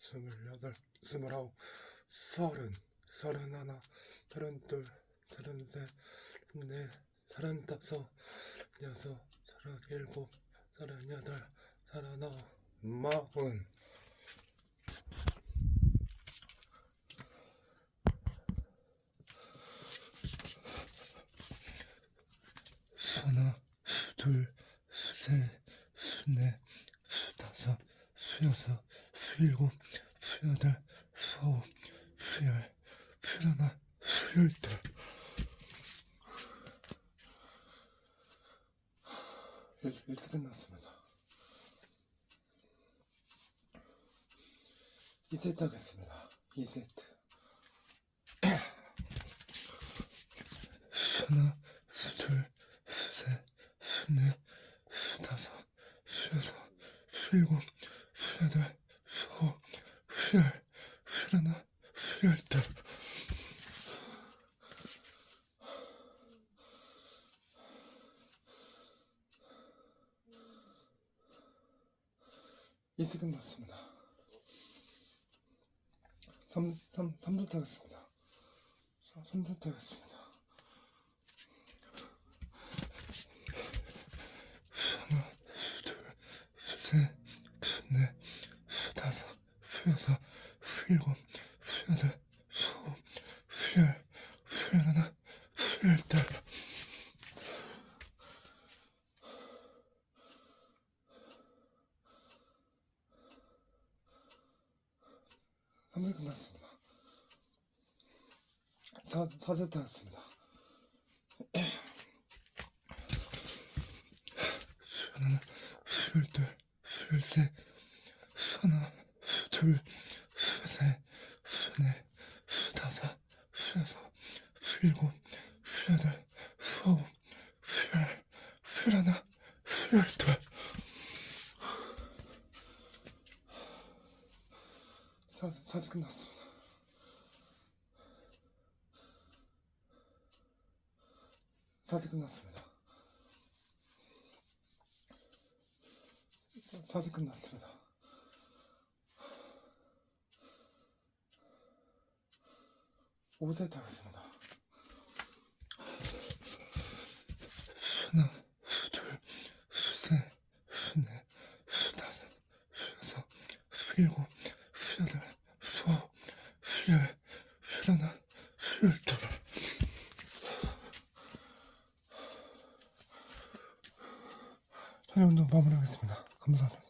스물여덟, 스물아홉, 서른, 서른하나, 서른둘, 서른셋, 서른넷, 서른다섯, 여섯, 서른일곱, 서른여덟, 서른아홉, 마흔. 하나, 둘, 셋, 넷, 다섯, 수여섯, 수일곱, 수 여덟, 수아홉, 수열, 수하나, 수열둘. 일- 일찍 끝났습니다. 이세트 하겠습니다. 이세트 하나, 둘, 셋, 넷, 다섯, 여섯, 일곱, 여덟, 아홉, 열, 열하나, 열둘. 이제 끝났습니다. 3, 3, 3세트 하겠습니다. 3세트 하겠습니다. 셋, 넷, 다섯, 여섯, 일곱, 여덟, 아홉, 열, 열하나, 열둘. 삼세 끝났습니다. 사, 사세트 하겠습니다. 하나, 열둘, 열셋, 하나, 둘, 셋, 넷, 다섯, 여섯, 일곱, 여덟, 아홉, 열, 열하나, 열둘. 사, 사진 끝났습니다. 사진 끝났습니다. 사진 끝났습니다. 오세트 하겠습니다. 하나, 둘, 셋, 넷, 다섯, 여섯, 일곱, 여덟, 아홉, 열, 열하나, 열둘. 저녁 운동 마무리하겠습니다. 감사합니다.